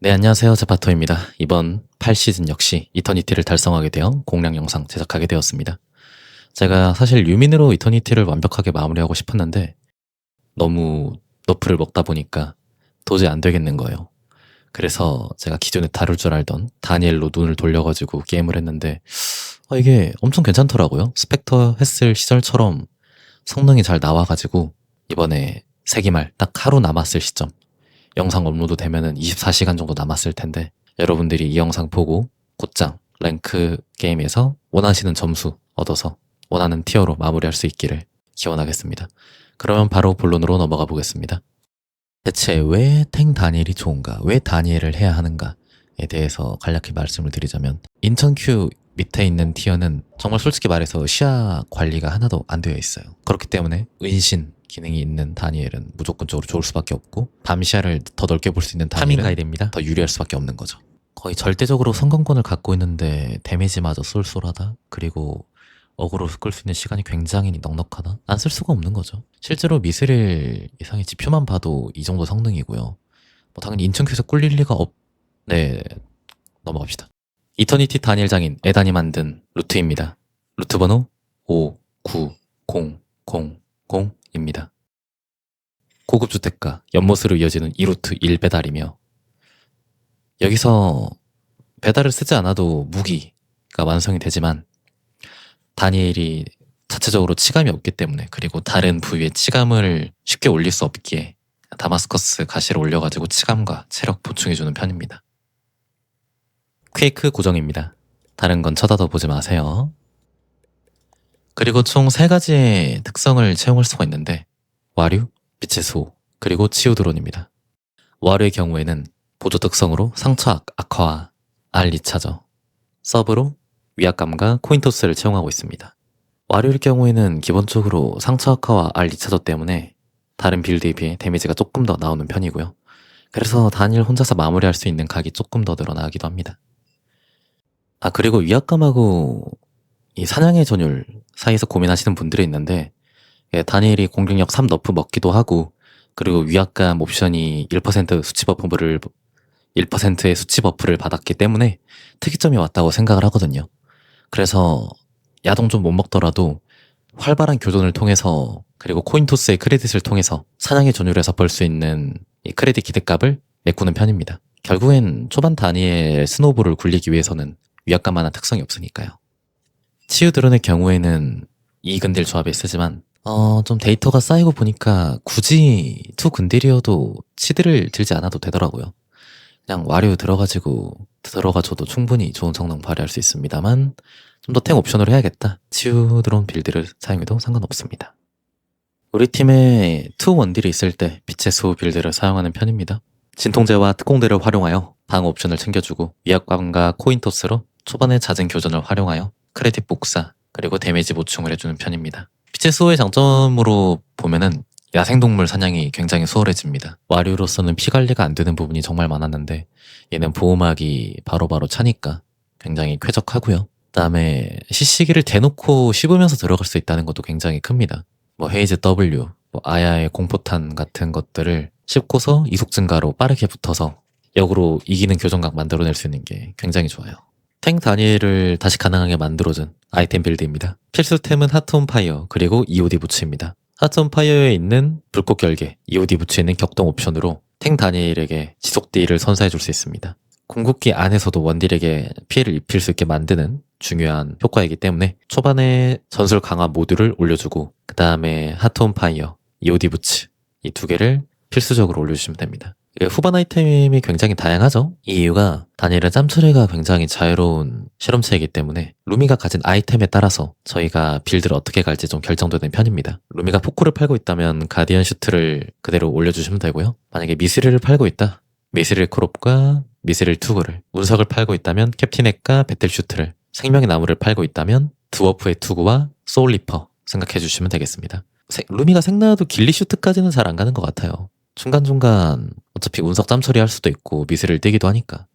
네, 안녕하세요. 제파토입니다. 이번 8시즌 역시 이터니티를 달성하게 되어 공략 영상 제작하게 되었습니다. 제가 사실 유민으로 이터니티를 완벽하게 마무리하고 싶었는데 너무 너프를 먹다 보니까 도저히 안 되겠는 거예요. 그래서 제가 기존에 다룰 줄 알던 다니엘로 눈을 돌려가지고 게임을 했는데 어, 이게 엄청 괜찮더라고요. 스펙터 했을 시절처럼 성능이 잘 나와가지고 이번에 세기말 딱 하루 남았을 시점 영상 업로드 되면은 24시간 정도 남았을 텐데 여러분들이 이 영상 보고 곧장 랭크 게임에서 원하시는 점수 얻어서 원하는 티어로 마무리할 수 있기를 기원하겠습니다. 그러면 바로 본론으로 넘어가 보겠습니다. 대체 왜 탱 다니엘이 좋은가? 왜 다니엘을 해야 하는가에 대해서 간략히 말씀을 드리자면 인천 큐 밑에 있는 티어는 정말 솔직히 말해서 시야 관리가 하나도 안 되어 있어요. 그렇기 때문에 은신 기능이 있는 다니엘은 무조건적으로 좋을 수밖에 없고 밤시야를 더 넓게 볼 수 있는 다니엘은 가이드입니다. 더 유리할 수밖에 없는 거죠. 거의 절대적으로 성공권을 갖고 있는데 데미지마저 쏠쏠하다. 그리고 어그로 끌 수 있는 시간이 굉장히 넉넉하다. 안 쓸 수가 없는 거죠. 실제로 미스릴 이상의 지표만 봐도 이 정도 성능이고요. 뭐 당연히 인천큐에서 꿀릴 리가 없. 네 넘어갑시다. 이터니티 다니엘 장인 에단이 만든 루트입니다. 루트 번호 59000 입니다. 고급 주택가 연못으로 이어지는 2루트 1배달이며 여기서 배달을 쓰지 않아도 무기가 완성이 되지만 다니엘이 자체적으로 치감이 없기 때문에 그리고 다른 부위에 치감을 쉽게 올릴 수 없기에 다마스커스 가시를 올려가지고 치감과 체력 보충해주는 편입니다. 퀘이크 고정입니다. 다른 건 쳐다도 보지 마세요. 그리고 총 세 가지의 특성을 채용할 수가 있는데 와류, 빛의 수, 그리고 치유 드론입니다. 와류의 경우에는 보조 특성으로 상처 악- 악화와 알 2차죠. 서브로 위압감과 코인토스를 채용하고 있습니다. 와류일 경우에는 기본적으로 상처 악화와 알 2차저 때문에 다른 빌드에 비해 데미지가 조금 더 나오는 편이고요. 그래서 단일 혼자서 마무리할 수 있는 각이 조금 더 늘어나기도 합니다. 아 그리고 위압감하고 이 사냥의 전율 사이에서 고민하시는 분들이 있는데 예, 다니엘이 공격력 3 너프 먹기도 하고 그리고 위압감 옵션이 1% 수치 버프를 1%의 수치 버프를 받았기 때문에 특이점이 왔다고 생각을 하거든요. 그래서 야동 좀 못 먹더라도 활발한 교전을 통해서 그리고 코인토스의 크레딧을 통해서 사냥의 전율에서 벌 수 있는 이 크레딧 기대값을 메꾸는 편입니다. 결국엔 초반 단위의 스노우볼을 굴리기 위해서는 위압감만한 특성이 없으니까요. 치유 드론의 경우에는 이 근딜 조합에 쓰지만 어, 좀 데이터가 쌓이고 보니까 굳이 투 근딜이어도 치드를 들지 않아도 되더라고요. 그냥 와류 들어가지고 들어가줘도 충분히 좋은 성능 발휘할 수 있습니다만 좀 더 탱 옵션으로 해야겠다. 치유 드론 빌드를 사용해도 상관없습니다. 우리 팀에 투 원딜이 있을 때 빛의 수 빌드를 사용하는 편입니다. 진통제와 특공대를 활용하여 방어 옵션을 챙겨주고 위압감과 코인 토스로 초반에 잦은 교전을 활용하여 크레딧 복사 그리고 데미지 보충을 해주는 편입니다. 빛의 수호의 장점으로 보면은 야생동물 사냥이 굉장히 수월해집니다. 와류로서는 피 관리가 안 되는 부분이 정말 많았는데 얘는 보호막이 바로바로 차니까 굉장히 쾌적하고요. 그다음에 시시기를 대놓고 씹으면서 들어갈 수 있다는 것도 굉장히 큽니다. 뭐 헤이즈 W, 뭐 아야의 공포탄 같은 것들을 씹고서 이속 증가로 빠르게 붙어서 역으로 이기는 교정각 만들어낼 수 있는 게 굉장히 좋아요. 탱 다니엘을 다시 가능하게 만들어준 아이템 빌드입니다. 필수템은 하트 온 파이어 그리고 EOD 부츠입니다. 하트 온 파이어에 있는 불꽃 결계, EOD 부츠에 있는 격동 옵션으로 탱 다니엘에게 지속 딜을 선사해 줄 수 있습니다. 궁극기 안에서도 원딜에게 피해를 입힐 수 있게 만드는 중요한 효과이기 때문에 초반에 전술 강화 모드를 올려주고 그 다음에 하트 온 파이어, EOD 부츠 이 두 개를 필수적으로 올려주시면 됩니다. 이게 후반 아이템이 굉장히 다양하죠. 이 이유가 다니엘은 짬처리가 굉장히 자유로운 실험체이기 때문에 루미가 가진 아이템에 따라서 저희가 빌드를 어떻게 갈지 좀 결정되는 편입니다. 루미가 포크를 팔고 있다면 가디언 슈트를 그대로 올려주시면 되고요. 만약에 미스릴을 팔고 있다. 미스릴 크롭과 미스릴 투구를 운석을 팔고 있다면 캡틴액과 배틀 슈트를 생명의 나무를 팔고 있다면 드워프의 투구와 소울리퍼 생각해 주시면 되겠습니다. 세- 루미가 생나도 길리 슈트까지는 잘 안 가는 것 같아요. 중간중간 어차피 운석 짬 처리 할 수도 있고 미스를 떼기도 하니까.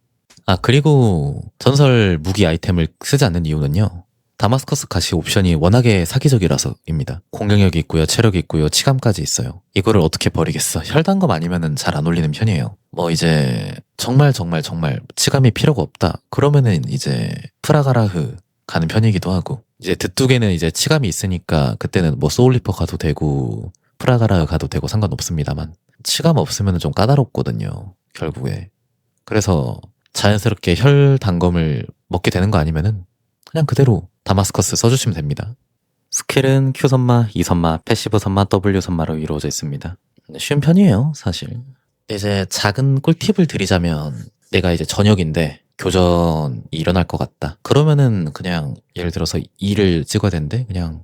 아 그리고 전설 무기 아이템을 쓰지 않는 이유는요. 다마스커스 가시 옵션이 워낙에 사기적이라서입니다. 공격력이 있고요, 체력이 있고요, 치감까지 있어요. 이거를 어떻게 버리겠어? 혈단검 아니면은 잘 안 올리는 편이에요. 뭐 이제 정말 정말 정말 치감이 필요가 없다. 그러면은 이제 프라가라흐 가는 편이기도 하고 이제 드뚝에는 이제 치감이 있으니까 그때는 뭐 소울리퍼 가도 되고 프라가라흐 가도 되고 상관없습니다만 치감 없으면 좀 까다롭거든요. 결국에 그래서 자연스럽게 혈 단검을 먹게 되는 거 아니면은 그냥 그대로 다마스커스 써주시면 됩니다. 스킬은 Q 선마, E 선마, 패시브 선마, W 선마로 이루어져 있습니다. 쉬운 편이에요, 사실. 이제 작은 꿀팁을 드리자면 내가 이제 저녁인데 교전이 일어날 것 같다. 그러면은 그냥 예를 들어서 2를 찍어야 되는데 그냥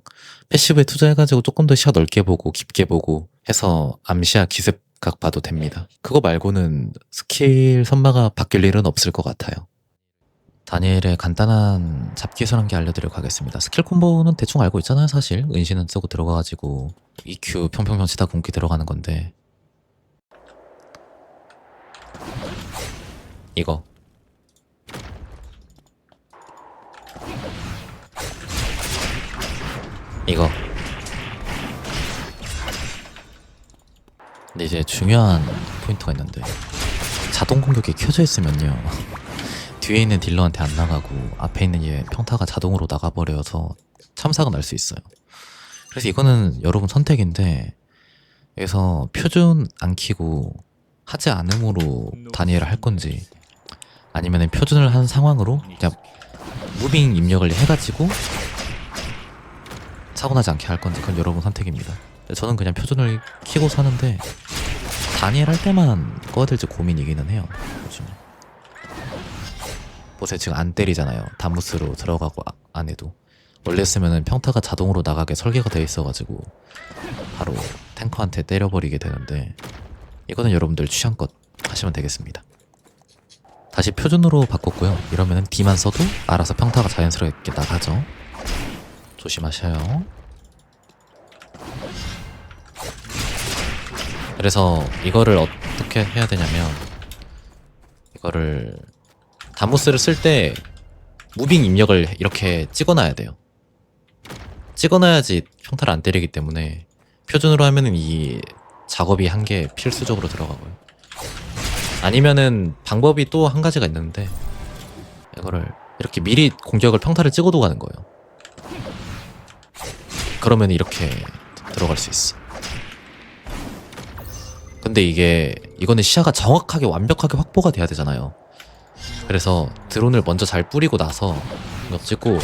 패시브에 투자해가지고 조금 더 시야 넓게 보고 깊게 보고 해서 암시야 기습 각 봐도 됩니다. 그거 말고는 스킬 선마가 바뀔 일은 없을 것 같아요. 다니엘의 간단한 잡기술 한개 알려드리고 가겠습니다. 스킬 콤보는 대충 알고 있잖아요, 사실. 은신은 쓰고 들어가가지고 EQ 평평평 치다 공기 들어가는 건데 이거 이거 근데 이제 중요한 포인트가 있는데 자동 공격이 켜져 있으면요 뒤에 있는 딜러한테 안 나가고 앞에 있는 얘 평타가 자동으로 나가버려서 참사가 날 수 있어요 그래서 이거는 여러분 선택인데 여기서 표준 안 키고 하지 않음으로 다니엘을 할 건지 아니면 표준을 한 상황으로 그냥 무빙 입력을 해가지고 사고 나지 않게 할 건지 그건 여러분 선택입니다. 저는 그냥 표준을 키고 사는데 다니엘 할 때만 꺼야 될지 고민이기는 해요. 요즘. 보세요 지금 안 때리잖아요. 다무스로 들어가고 아- 안 해도 원래 쓰면은 평타가 자동으로 나가게 설계가 되어 있어가지고 바로 탱커한테 때려버리게 되는데 이거는 여러분들 취향껏 하시면 되겠습니다. 다시 표준으로 바꿨고요. 이러면은 D만 써도 알아서 평타가 자연스럽게 나가죠. 조심하셔요. 그래서 이거를 어떻게 해야 되냐면 이거를 다무스를 쓸 때 무빙 입력을 이렇게 찍어놔야 돼요. 찍어놔야지 평타를 안 때리기 때문에 표준으로 하면은 이 작업이 한 개 필수적으로 들어가고요. 아니면은 방법이 또 한 가지가 있는데 이거를 이렇게 미리 공격을 평타를 찍어도 가는 거예요. 그러면 이렇게 들어갈 수 있어. 근데 이게 이거는 시야가 정확하게 완벽하게 확보가 돼야 되잖아요. 그래서 드론을 먼저 잘 뿌리고 나서 공격 찍고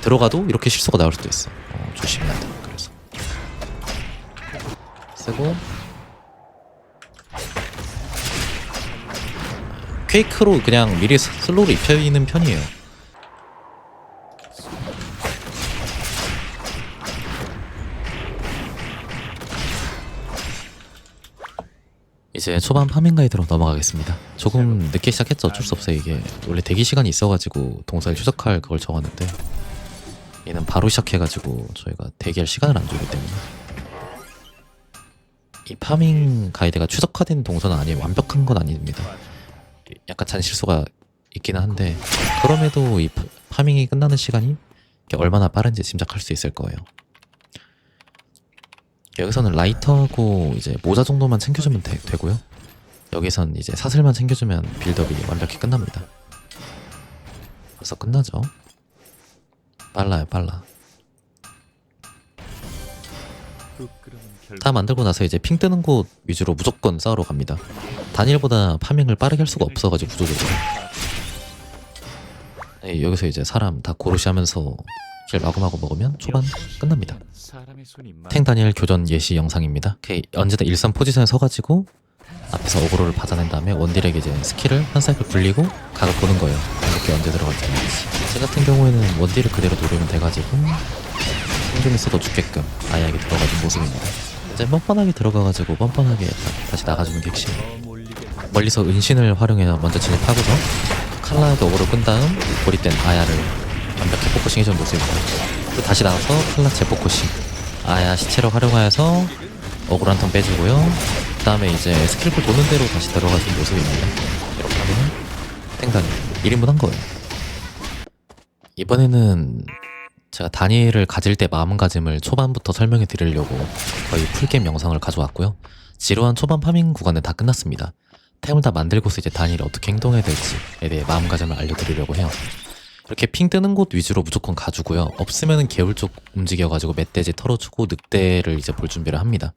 들어가도 이렇게 실수가 나올 수도 있어. 어, 조심해야 돼. 그래서 쓰고 퀘이크로 그냥 미리 스- 슬로우로 입혀 있는 편이에요. 이제 초반 파밍 가이드로 넘어가겠습니다. 조금 늦게 시작했죠. 어쩔 수 없어요. 이게 원래 대기 시간이 있어가지고 동선을 추적할 그걸 정하는데 얘는 바로 시작해가지고 저희가 대기할 시간을 안 주기 때문에 이 파밍 가이드가 최적화된 동선은 아니에요. 완벽한 건 아닙니다. 약간 잔실수가 있기는 한데 그럼에도 이 파- 파밍이 끝나는 시간이 얼마나 빠른지 짐작할 수 있을 거예요. 여기서는 라이터하고 이제 모자 정도만 챙겨주면 되, 되고요. 여기선 이제 사슬만 챙겨주면 빌드업이 완벽히 끝납니다. 벌써 끝나죠? 빨라요, 빨라. 다 만들고 나서 이제 핑 뜨는 곳 위주로 무조건 싸우러 갑니다. 단일보다 파밍을 빠르게 할 수가 없어가지고 구조적으로. 네, 여기서 이제 사람 다 고르시 하면서 길 마구마구 먹으면 초반 끝납니다. 탱 다니엘 교전 예시 영상입니다. 이렇게 언제나 일선 포지션에 서가지고 앞에서 어그로를 받아낸 다음에 원딜에게 이제 스킬을 한 사이클 굴리고 각을 보는 거예요. 이렇게 언제 들어갈지. 제 같은 경우에는 원딜을 그대로 노리면 돼가지고 생존이 써도 죽게끔 아야하게 들어가준 모습입니다. 이제 뻔뻔하게 들어가가지고 뻔뻔하게 다- 다시 나가주는 게 핵심. 멀리서 은신을 활용해서 먼저 진입하고서 칼라에게 어그로 끈 다음 고립된 아야를 완벽히 포커싱 해준 모습입니다. 또 다시 나와서 칼라 재포커싱 아야 시체를 활용하여서 어그로 한턴 빼주고요. 그 다음에 이제 스킬풀 도는 대로 다시 들어가준 모습입니다. 이렇게 하면 탱단이 1인분 한 거예요. 이번에는 제가 다니엘을 가질 때 마음가짐을 초반부터 설명해 드리려고 거의 풀게임 영상을 가져왔고요. 지루한 초반 파밍 구간은 다 끝났습니다. 템을 다 만들고서 이제 다니엘이 어떻게 행동해야 될지에 대해 마음가짐을 알려드리려고 해요. 이렇게 핑 뜨는 곳 위주로 무조건 가주고요. 없으면은 개울 쪽 움직여가지고 멧돼지 털어주고 늑대를 이제 볼 준비를 합니다.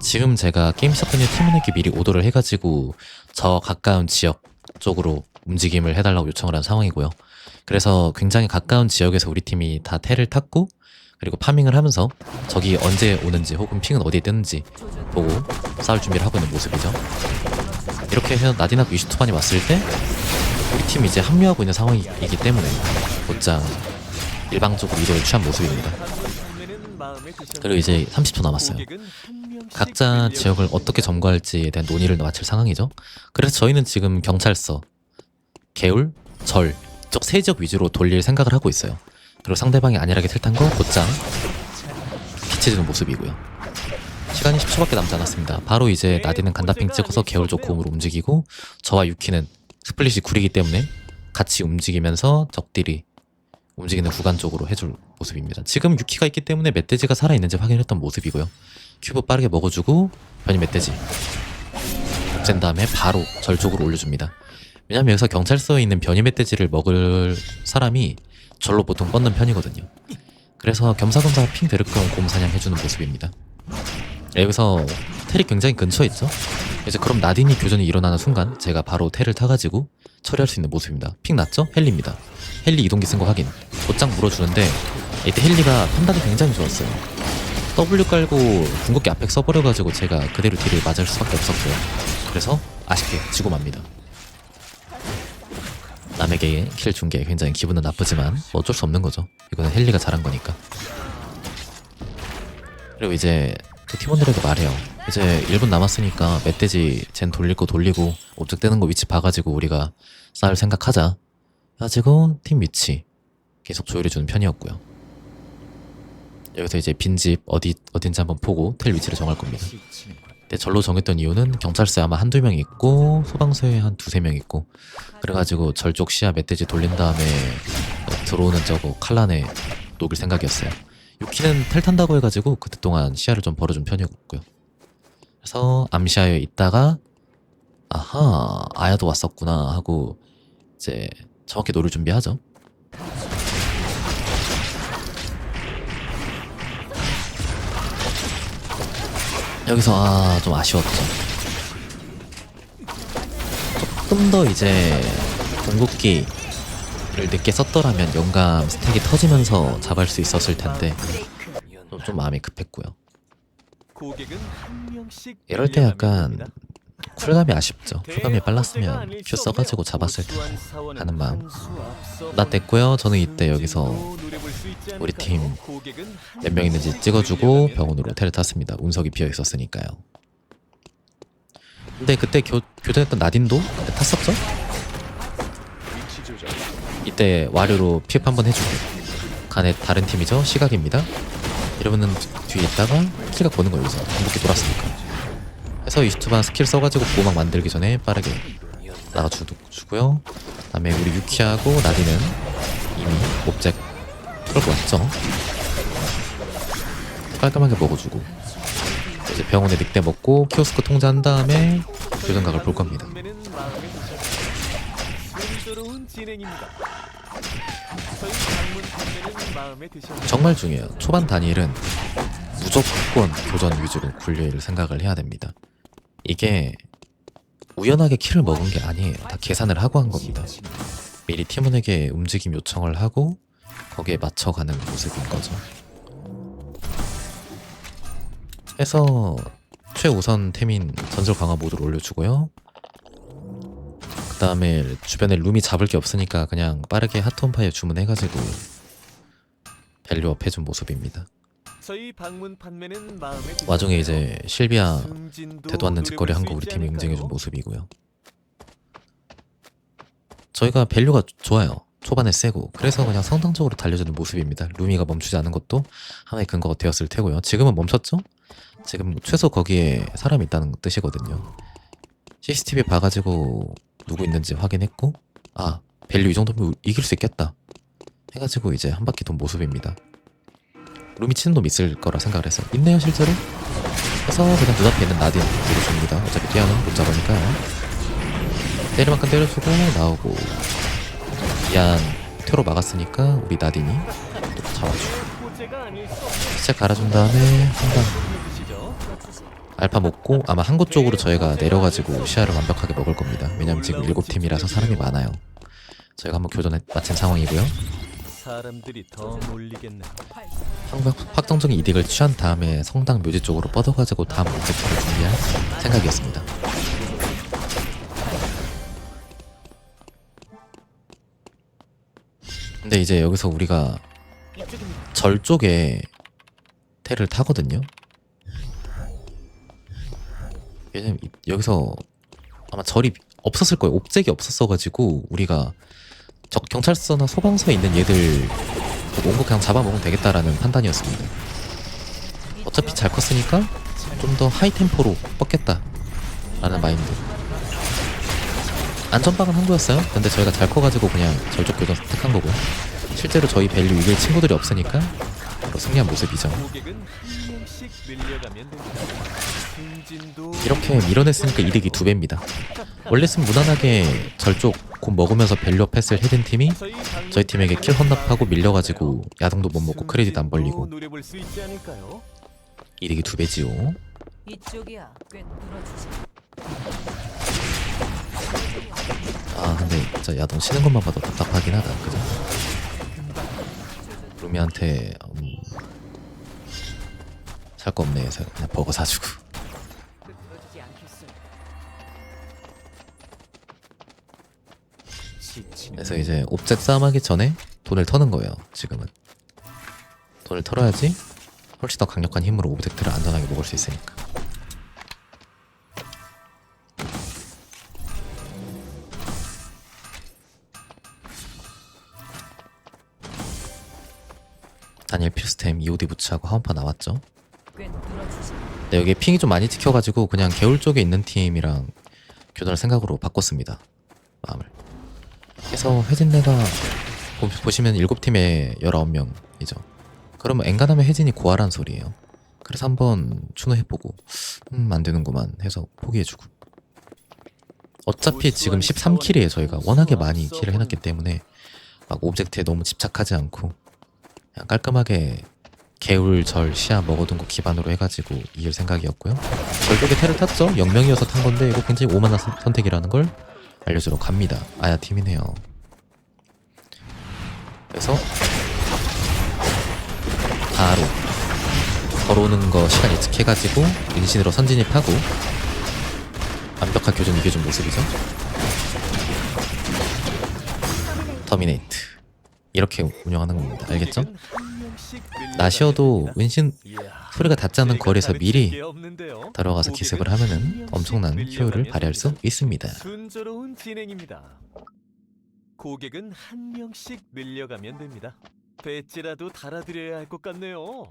지금 제가 게임 시작전 에 팀원에게 미리 오더를 해가지고 저 가까운 지역 쪽으로 움직임을 해달라고 요청을 한 상황이고요. 그래서 굉장히 가까운 지역에서 우리 팀이 다 테를 탔고 그리고 파밍을 하면서 적이 언제 오는지 혹은 핑은 어디에 뜨는지 보고 싸울 준비를 하고 있는 모습이죠. 이렇게 해서 나디나고 이슈투반이 왔을 때 우리 팀이 이제 합류하고 있는 상황이기 때문에 곧장 일방적으로 이동을 취한 모습입니다. 그리고 이제 30초 남았어요. 각자 지역을 어떻게 점거할지에 대한 논의를 마칠 상황이죠. 그래서 저희는 지금 경찰서, 개울, 절 이쪽 세 지역 위주로 돌릴 생각을 하고 있어요. 그리고 상대방이 안일하게 틀탄 거 곧장 피치해주는 모습이고요. 시간이 10초밖에 남지 않았습니다. 바로 이제 나디는 간다핑 찍어서 개울 쪽 고음으로 움직이고 저와 유키는 스플릿이 구리기 때문에 같이 움직이면서 적들이 움직이는 구간 쪽으로 해줄 모습입니다. 지금 유키가 있기 때문에 멧돼지가 살아있는지 확인했던 모습이고요. 큐브 빠르게 먹어주고 변이 멧돼지 옥젠 다음에 바로 절 쪽으로 올려줍니다. 왜냐면 여기서 경찰서에 있는 변이 멧돼지를 먹을 사람이 절로 보통 뻗는 편이거든요. 그래서 겸사겸사 핑 데르크용 곰 사냥해주는 모습입니다. 여기서 텔이 굉장히 근처에 있죠? 이제 그럼 나딘이 교전이 일어나는 순간 제가 바로 텔을 타가지고 처리할 수 있는 모습입니다. 핑 났죠? 헬리입니다. 헬리 이동기 쓴 거 확인. 곧장 물어주는데 이때 헬리가 판단이 굉장히 좋았어요. W 깔고 궁극기 앞에 써버려가지고 제가 그대로 딜을 맞을 수밖에 없었고요. 그래서 아쉽게 지고 맙니다. 남에게 킬 준 게 굉장히 기분은 나쁘지만 뭐 어쩔 수 없는 거죠. 이거는 헬리가 잘한 거니까. 그리고 이제 그 팀원들에게 말해요. 이제 1분 남았으니까 멧돼지 젠거 돌리고 옵적 되는 거 위치 봐가지고 우리가 싸울 생각하자. 가지고 팀 위치 계속 조율해주는 편이었고요. 여기서 이제 빈집 어디 어딘지 한번 보고 텔 위치를 정할 겁니다. 근데 절로 정했던 이유는 경찰서에 아마 한두 명 있고 소방서에 한 두세 명 있고 그래가지고 절쪽 시야 멧돼지 돌린 다음에 들어오는 저거 칼란에 녹일 생각이었어요. 유키는 텔 탄다고 해가지고 그때 동안 시야를 좀 벌어준 편이었고요. 그래서 암시야에 있다가 아하 아야도 왔었구나 하고 이제 정확히 노를 준비하죠. 여기서 아 좀 아쉬웠죠. 조금 더 이제 궁극기 를 늦게 썼더라면 영감 스택이 터지면서 잡을 수 있었을 텐데 좀, 좀 마음이 급했고요. 이럴 때 약간 쿨감이 아쉽죠. 쿨감이 빨랐으면 큐 써가지고 잡았을 텐데 하는 마음. 나 됐고요. 저는 이때 여기서 우리 팀 몇 명 있는지 찍어주고 병원으로 테를 탔습니다. 운석이 비어 있었으니까요. 근데 그때 교, 교전했던 나딘도 탔었죠? 이때 와류로 피업 한번 해주고 간에 다른 팀이죠? 시각입니다. 이러면은 뒤에 있다가 킬각 보는 거예요. 여기서 한복기 돌았으니까. 해서 이슈투반 스킬 써가지고 보호막 만들기 전에 빠르게 나가주고요. 그 다음에 우리 유키하고 나디는 이미 옵젝 끌고 왔죠. 깔끔하게 먹어주고 이제 병원에 늑대 먹고 키오스크 통제한 다음에 교전각을 볼 겁니다. 정말 중요해요. 초반 다니엘은 무조건 교전 위주로 굴릴 생각을 해야 됩니다. 이게 우연하게 킬을 먹은 게 아니에요. 다 계산을 하고 한 겁니다. 미리 팀원에게 움직임 요청을 하고 거기에 맞춰가는 모습인 거죠. 해서 최우선 템인 전설 강화 모드를 올려주고요. 그 다음에 주변에 룸이 잡을 게 없으니까 그냥 빠르게 핫톤파이어 주문해가지고 밸류업 해준 모습입니다. 와중에 이제 실비아 대도 않는 짓거리 한 거 우리 팀이 응징해준 모습이고요. 저희가 밸류가 좋아요. 초반에 세고 그래서 그냥 성당적으로 달려주는 모습입니다. 루미가 멈추지 않은 것도 하나의 근거가 되었을 테고요. 지금은 멈췄죠? 지금 최소 거기에 사람이 있다는 뜻이거든요. CCTV 봐가지고 누구 있는지 확인했고 아 밸류 이 정도면 이길 수 있겠다 해가지고 이제 한 바퀴 돈 모습입니다. 루미 치는 놈 있을 거라 생각을 했어요. 있네요 실제로. 그래서 그냥 눈앞에 있는 나딘 밀어줍니다. 어차피 뛰어는 못 잡으니까요. 때릴 만큼 때려주고 나오고 미안 퇴로 막았으니까 우리 나딘이 또 잡아주고 시체 갈아준 다음에 한방 알파 먹고 아마 한 곳 쪽으로 저희가 내려가지고 시야를 완벽하게 먹을 겁니다. 왜냐면 지금 일곱 팀이라서 사람이 많아요. 저희가 한번 교전에 마친 상황이고요. 사람들이 더 몰리겠네. 확- 확정적인 이득을 취한 다음에 성당 묘지 쪽으로 뻗어가지고 다음 목적지를 준비할 생각이었습니다. 근데 이제 여기서 우리가 절 쪽에 테를 타거든요. 왜냐면 이- 여기서 아마 절이 없었을 거예요. 옵잭이 없었어가지고 우리가 적 경찰서나 소방서에 있는 얘들 온거 그냥 잡아먹으면 되겠다라는 판단이었습니다. 어차피 잘 컸으니까 좀 더 하이 템포로 뻗겠다라는 마인드. 안전빵은 한 거였어요. 근데 저희가 잘 커가지고 그냥 절적 교전 선택한 거고요. 실제로 저희 밸류 이길 친구들이 없으니까 바로 승리한 모습이죠. 명씩 늘려가면 됩니다. 승진도 이렇게 밀어냈으니까 이득이 두 배입니다. 원래는 무난하게 절쪽 곧 먹으면서 밸류업 했을 헤든 팀이 저희 팀에게 킬 헌납하고 밀려가지고 야동도 못 먹고 크레딧 안 벌리고 노려볼 수 있지 않을까요? 이득이 두 배지요. 이쪽이야. 꽤. 아 근데 진짜 야동 치는 것만 봐도 답답하긴 하다 그죠? 루미한테 음, 살 거 없네 해서 그냥 버거 사주고. 그래서 이제 옵젝 싸움하기 전에 돈을 터는 거예요 지금은. 돈을 털어야지 훨씬 더 강력한 힘으로 오브젝트를 안전하게 먹을 수 있으니까. 다니엘 필스템 EOD 부츠하고 하원파 나왔죠. 네, 여기 핑이 좀 많이 찍혀가지고 그냥 개울 쪽에 있는 팀이랑 교전을 생각으로 바꿨습니다. 마음을. 그래서 혜진네가 보- 보시면 7팀에 19명이죠. 그러면 엔간하면 혜진이 고아란 소리예요. 그래서 한번 추노해보고 음 안되는구만 해서 포기해주고 어차피 지금 13킬이에요 저희가 워낙에 많이 킬을 해놨기 때문에 막 오브젝트에 너무 집착하지 않고 그냥 깔끔하게 개울 절 시야 먹어둔 거 기반으로 해가지고 이길 생각이었고요. 절 쪽에 테를 탔죠. 영명이어서 탄 건데 이거 굉장히 오만한 선- 선택이라는 걸 알려주러 갑니다. 아야 팀이네요. 그래서 바로 걸어오는 거 시간 예측해가지고 인신으로 선진입하고 완벽한 교전 이겨준 모습이죠. 터미네이트 이렇게 운영하는 겁니다. 알겠죠? 나시어도. 은신 소리가 닿지 않는 거리에서 미리. 들어가서 기습을 한 하면은 엄청난 효율을 발휘할 수. 있습니다. 순조로운 진행입니다. 고객은 한 명씩 늘려가면 됩니다. 배지라도 달아드려야 할 것 같네요.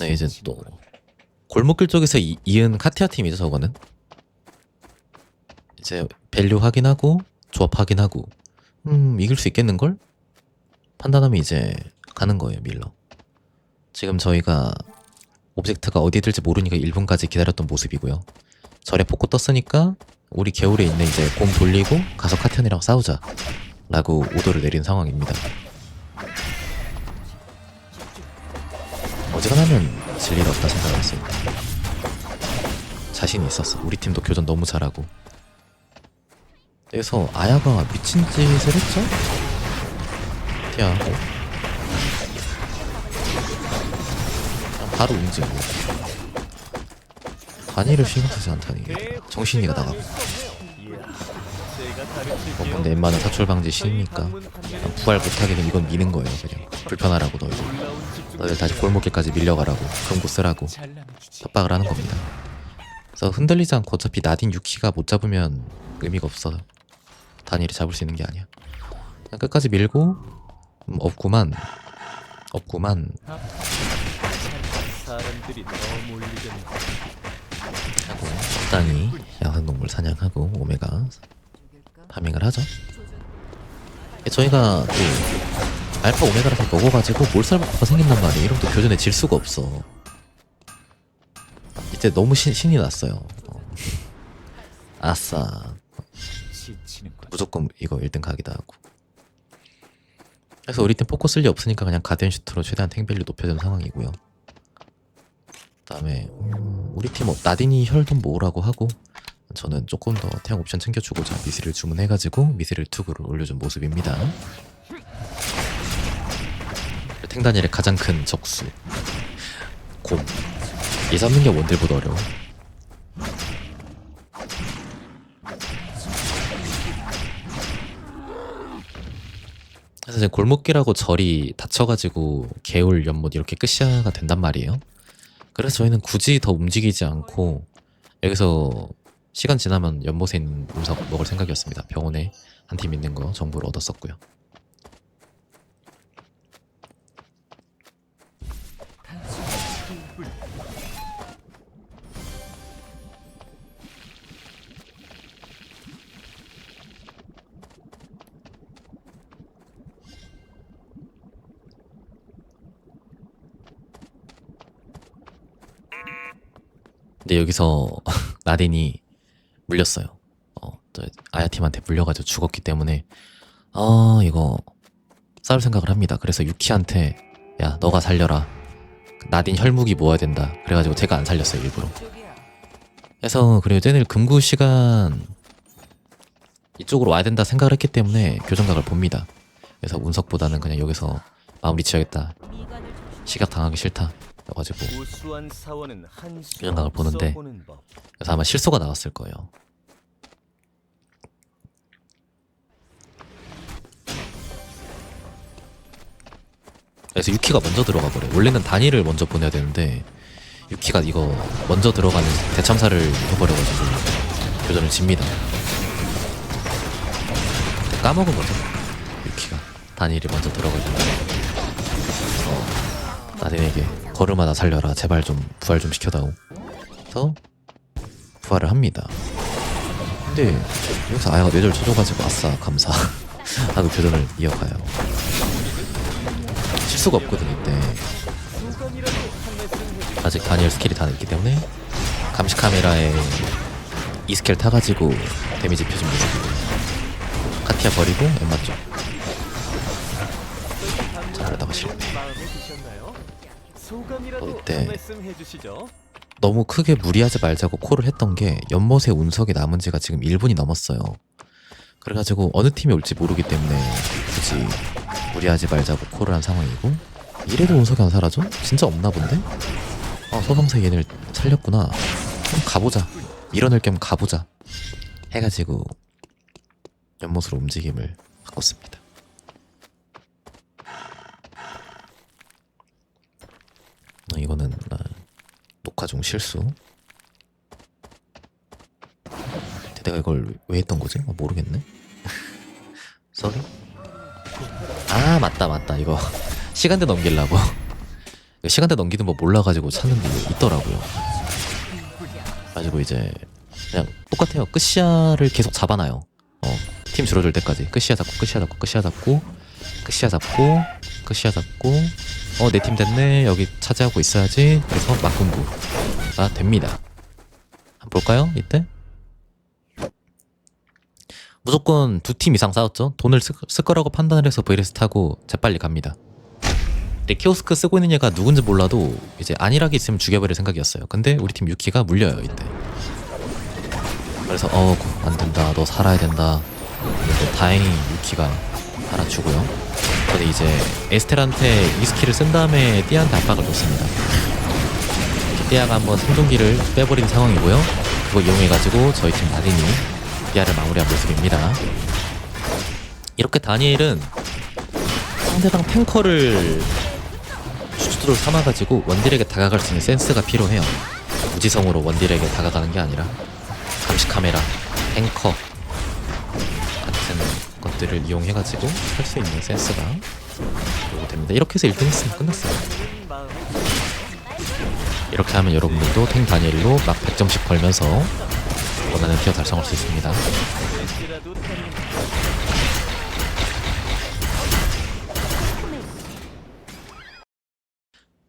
네 이제 또 골목길 쪽에서 이, 이은 카티아 팀이죠 저거는 이제 밸류 확인하고 조합 확인하고 음 이길 수 있겠는걸? 판단하면 이제 가는 거예요 밀러 지금 저희가 오브젝트가 어디 들지 모르니까 1분까지 기다렸던 모습이고요 절에 폭고 떴으니까 우리 개울에 있는 이제 곰 돌리고 가서 카티안이랑 싸우자 라고 오더를 내린 상황입니다 어지간하면 질일 없다 생각했습니다. 자신이 있었어. 우리 팀도 교전 너무 잘하고. 그래서 아야가 미친 짓을 했죠? 피하고. 바로 움직이고. 단위를 신경 쓰지 않다니. 정신이가 나가고. 어, 근데 웬만한 사출 방지 신이니까 그냥 부활 못하게는 이건 미는 거예요. 그냥 불편하라고 너희들. 너희들 다시 골목길까지 밀려가라고 금고 쓰라고 협박을 하는 겁니다. 그래서 흔들리지 않고 어차피 나딘 유키가 못 잡으면 의미가 없어. 단일이 잡을 수 있는 게 아니야. 그냥 끝까지 밀고 음, 없구만 없구만 사람들이 더 몰리겠네. 하고 적당히 야생동물 사냥하고 오메가? 파밍을 하죠. 조준. 저희가 또 알파 오메가를 다 먹어가지고 몰살부가 생긴단 말이에요. 이러면 또 교전에 질 수가 없어. 이때 너무 신, 신이 났어요. 어. 아싸. 무조건 이거 1등 각이다 하고. 그래서 우리 팀 포커 쓸리 없으니까 그냥 가디언 슈트로 최대한 탱밸류 높여준 상황이고요. 그다음에 음, 우리 팀 뭐 나딘이 혈돈 모으라고 하고 저는 조금 더 태양 옵션 챙겨주고자 미스를 주문해가지고 미스를 투구를 올려준 모습입니다. 탱다니엘의 가장 큰 적수 곰. 이 잡는 게 원딜보다 어려워. 그래서 이제 골목길하고 절이 닫혀가지고 개울 연못 이렇게 끝이야가 된단 말이에요. 그래서 저희는 굳이 더 움직이지 않고 여기서 시간 지나면 연못에 있는 운석 먹을 생각이었습니다. 병원에 한 팀 있는 거 정보를 얻었었고요. 근데 여기서 나딘이 물렸어요. 어, 저 아야 팀한테 물려가지고 죽었기 때문에 아 이거 싸울 생각을 합니다. 그래서 유키한테 야 너가 살려라. 나딘 혈무기 모아야 된다. 그래가지고 제가 안 살렸어요 일부러. 그래서 그리고 쟤네를 금구 시간 이쪽으로 와야 된다 생각을 했기 때문에 교정각을 봅니다. 그래서 운석보다는 그냥 여기서 마무리 지어야겠다. 시각 당하기 싫다. 그래가지고 우수한 사원은 한 수. 이런 각을 보는데 보는 법. 그래서 아마 실수가 나왔을 거예요. 그래서 유키가 먼저 들어가 버려. 원래는 단위를 먼저 보내야 되는데 유키가 이거 먼저 들어가는 대참사를 해버려가지고 교전을 집니다. 까먹은 거죠. 유키가 단위를 먼저 들어가지고 어, 나딘에게 걸음하다 살려라. 제발 좀 부활 좀 시켜다오. 그래서 부활을 합니다. 근데 여기서 아야가 뇌절 쳐줘가지고 아싸 감사 하고 교전을 이어가요. 실수가 없거든 이때. 아직 다니엘 스킬이 다 있기 때문에 감시 카메라에 이 스킬 타가지고 데미지 표준 무적이고 카티아 버리고 엠마 쪽 자, 그러다가 실패? 어, 말씀 해주시죠. 너무 크게 무리하지 말자고 콜을 했던 게 연못의 운석이 남은 지가 지금 1분이 넘었어요. 그래가지고 어느 팀이 올지 모르기 때문에 굳이 무리하지 말자고 콜을 한 상황이고 이래도 운석이 안 사라져? 진짜 없나 본데? 아 소방사 얘네를 살렸구나. 그럼 가보자. 밀어낼 겸 가보자. 해가지고 연못으로 움직임을 바꿨습니다. 아, 이거는 아, 중 실수. 근데 내가 이걸 왜 했던 거지? 어, 모르겠네. 쏘리. 아 맞다 맞다 이거 시간대 넘기려고. 시간대 넘기는 거 몰라가지고 찾는데 있더라고요. 가지고 이제 그냥 똑같아요. 끝시야를 계속 잡아놔요. 어, 팀 줄어들 때까지 끝시야 잡고 끝시야 잡고 끝시야 잡고 끝시야 잡고 끝시야 잡고 어 내 팀 됐네 여기 차지하고 있어야지 그래서 막군부가 됩니다. 한번 볼까요 이때? 무조건 두 팀 이상 싸웠죠. 돈을 쓸, 쓸 거라고 판단을 해서 VLS 타고 재빨리 갑니다. 근데 키오스크 쓰고 있는 얘가 누군지 몰라도 이제 안일하게 있으면 죽여버릴 생각이었어요. 근데 우리 팀 유키가 물려요 이때. 그래서 어 안 된다 너 살아야 된다. 다행히 유키가 알아주고요. 근데 이제 에스텔한테 이 스킬을 쓴 다음에 띠아한테 압박을 줬습니다. 띠아가 한번 생존기를 빼버린 상황이고요. 그거 이용해가지고 저희 팀 나딘이 띠아를 마무리한 모습입니다. 이렇게 다니엘은 상대방 탱커를 주주도를 삼아가지고 원딜에게 다가갈 수 있는 센스가 필요해요. 무지성으로 원딜에게 다가가는 게 아니라 감시 카메라, 탱커 것들을 이용해가지고 할 수 있는 센스가 됩니다. 이렇게 해서 1등 했으면 끝났어요. 이렇게 하면 여러분들도 탱 다니엘로 막 100점씩 벌면서 원하는 티어 달성할 수 있습니다.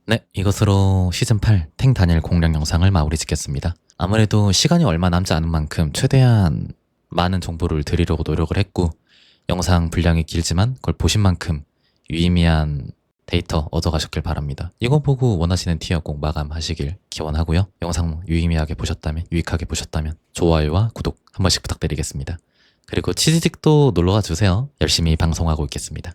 네, 이것으로 시즌 8 탱 다니엘 공략 영상을 마무리 짓겠습니다. 아무래도 시간이 얼마 남지 않은 만큼 최대한 많은 정보를 드리려고 노력을 했고, 영상 분량이 길지만 그걸 보신 만큼 유의미한 데이터 얻어가셨길 바랍니다. 이거 보고 원하시는 티어 꼭 마감하시길 기원하고요. 영상 유의미하게 보셨다면, 유익하게 보셨다면 좋아요와 구독 한 번씩 부탁드리겠습니다. 그리고 치즈직도 놀러가 주세요. 열심히 방송하고 있겠습니다.